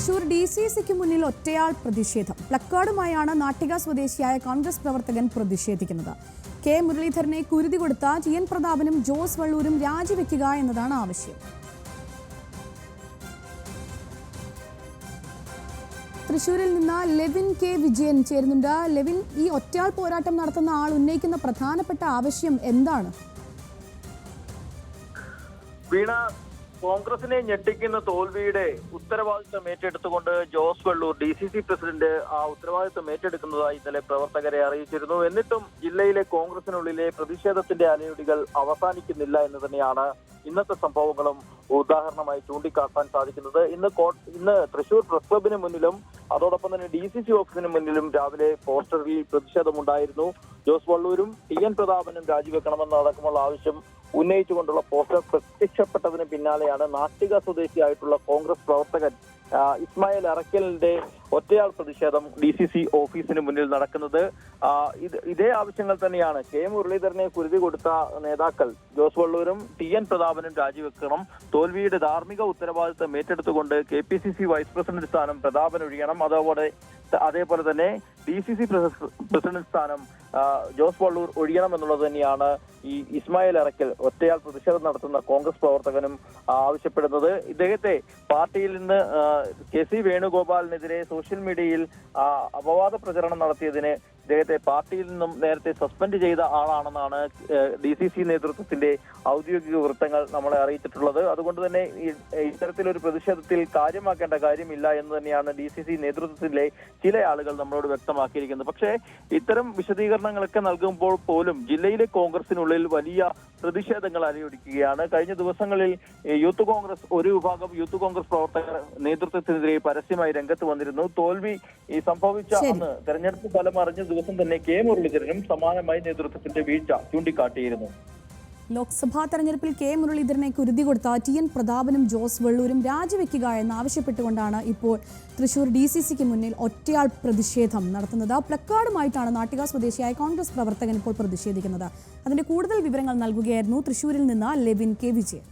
Thrissur D C സിക്ക് മുന്നിൽ ഒറ്റയാൾ പ്രതിഷേധം. പ്ലക്കാർഡുമായാണ് നാട്ടിക സ്വദേശിയായ കോൺഗ്രസ് പ്രവർത്തകൻ പ്രതിഷേധിക്കുന്നത്. കെ മുരളീധരനെ കുരുതി കൊടുത്ത ജി എൻ പ്രതാപനും ജോസ് വള്ളൂരും രാജിവെക്കുക എന്നതാണ് ആവശ്യം. തൃശൂരിൽ നിന്ന് ലെവിൻ കെ വിജയൻ ചേരുന്നുണ്ട്. ലെവിൻ ഈ ഒറ്റയാൾ പോരാട്ടം നടത്തുന്ന ആൾ ഉന്നയിക്കുന്ന പ്രധാനപ്പെട്ട ആവശ്യം എന്താണ്? കോൺഗ്രസിനെ ഞെട്ടിക്കുന്ന തോൽവിയുടെ ഉത്തരവാദിത്വം ഏറ്റെടുത്തുകൊണ്ട് Jose Vallur D C C president ആ ഉത്തരവാദിത്വം ഏറ്റെടുക്കുന്നതായി ഇന്നലെ പ്രവർത്തകരെ അറിയിച്ചിരുന്നു. എന്നിട്ടും ജില്ലയിലെ കോൺഗ്രസിനുള്ളിലെ പ്രതിഷേധത്തിന്റെ അലയൊടികൾ അവസാനിക്കുന്നില്ല എന്ന് തന്നെയാണ് ഇന്നത്തെ സംഭവങ്ങളും ഉദാഹരണമായി ചൂണ്ടിക്കാട്ടാൻ സാധിക്കുന്നത്. ഇന്ന് ഇന്ന് തൃശൂർ പ്രസ് ക്ലബിന് മുന്നിലും അതോടൊപ്പം തന്നെ ഡി സി സി ഓഫീസിന് മുന്നിലും രാവിലെ പോസ്റ്ററിൽ പ്രതിഷേധമുണ്ടായിരുന്നു. ജോസ് വള്ളൂരും ടി എൻ പ്രതാപനും രാജിവെക്കണമെന്നടക്കമുള്ള ആവശ്യം ഉന്നയിച്ചുകൊണ്ടുള്ള പോസ്റ്റർ പ്രത്യക്ഷപ്പെട്ടതിന് പിന്നാലെയാണ് നാട്ടിക സ്വദേശിയായിട്ടുള്ള കോൺഗ്രസ് പ്രവർത്തകൻ ഇസ്മായിൽ അറക്കലിന്റെ ഒറ്റയാൾ പ്രതിഷേധം ഡി സി സി ഓഫീസിന് മുന്നിൽ നടക്കുന്നത്. ഇത് ആവശ്യങ്ങൾ തന്നെയാണ്. കെ മുരളീധരനെ കുരുതി കൊടുത്ത നേതാക്കൾ ജോസ് വള്ളൂരും ടി എൻ പ്രതാപനും രാജിവെക്കണം. തോൽവിയുടെ ധാർമ്മിക ഉത്തരവാദിത്തം ഏറ്റെടുത്തുകൊണ്ട് K P C C vice president സ്ഥാനം പ്രതാപൻ ഒഴിയണം അതേപോലെ അതേപോലെ തന്നെ ഡി സി സി പ്രസിഡന്റ് സ്ഥാനം ജോസ് വള്ളൂർ ഒഴിയണം എന്നുള്ളത് തന്നെയാണ് ഈ ഇസ്മായിൽ ഇറക്കൽ ഒറ്റയാൾ പ്രതിഷേധം നടത്തുന്ന കോൺഗ്രസ് പ്രവർത്തകനും ആവശ്യപ്പെടുന്നത്. ഇദ്ദേഹത്തെ പാർട്ടിയിൽ നിന്ന് കെ സി വേണുഗോപാലിനെതിരെ സോഷ്യൽ മീഡിയയിൽ അപവാദ പ്രചരണം നടത്തിയതിന് ഇദ്ദേഹത്തെ പാർട്ടിയിൽ നിന്നും നേരത്തെ സസ്പെൻഡ് ചെയ്ത ആളാണെന്നാണ് ഡി സി സി നേതൃത്വത്തിന്റെ ഔദ്യോഗിക വൃത്തങ്ങൾ നമ്മളെ അറിയിച്ചിട്ടുള്ളത്. അതുകൊണ്ട് തന്നെ ഇത്തരത്തിലൊരു പ്രതിഷേധത്തിൽ കാര്യമാക്കേണ്ട കാര്യമില്ല എന്ന് തന്നെയാണ് ഡി സി സി നേതൃത്വത്തിലെ ചില ആളുകൾ നമ്മളോട് വ്യക്തമാക്കിയിരിക്കുന്നത്. പക്ഷേ ഇത്തരം വിശദീകരണങ്ങളൊക്കെ നൽകുമ്പോൾ പോലും ജില്ലയിലെ കോൺഗ്രസിനുള്ളിൽ വലിയ പ്രതിഷേധങ്ങൾ അലയൊടിക്കുകയാണ്. കഴിഞ്ഞ ദിവസങ്ങളിൽ യൂത്ത് കോൺഗ്രസ് ഒരു വിഭാഗം യൂത്ത് കോൺഗ്രസ് പ്രവർത്തകർ നേതൃത്വത്തിനെതിരെ പരസ്യമായി രംഗത്ത് വന്നിരുന്നു. തോൽവി ഈ സംഭവിച്ച അന്ന് തെരഞ്ഞെടുപ്പ് ഫലം അറിഞ്ഞ ദിവസം തന്നെ കെ മുരളീധരനും സമാനമായി നേതൃത്വത്തിന്റെ വീഴ്ച ചൂണ്ടിക്കാട്ടിയിരുന്നു. ലോക്സഭാ തെരഞ്ഞെടുപ്പിൽ കെ മുരളീധരനെ കുരുതി കൊടുത്ത ടി എൻ പ്രതാപനും ജോസ് വെള്ളൂരും രാജിവെക്കുക എന്നാവശ്യപ്പെട്ടുകൊണ്ടാണ് ഇപ്പോൾ തൃശൂർ ഡി സി സിക്ക് മുന്നിൽ ഒറ്റയാൾ പ്രതിഷേധം നടത്തുന്നത്. പ്ലക്കാർഡുമായിട്ടാണ് നാട്ടിക സ്വദേശിയായ കോൺഗ്രസ് പ്രവർത്തകൻ ഇപ്പോൾ പ്രതിഷേധിക്കുന്നത്. അതിന്റെ കൂടുതൽ വിവരങ്ങൾ നൽകുകയായിരുന്നു തൃശൂരിൽ നിന്ന് ലെവിൻ കെ വിജയൻ.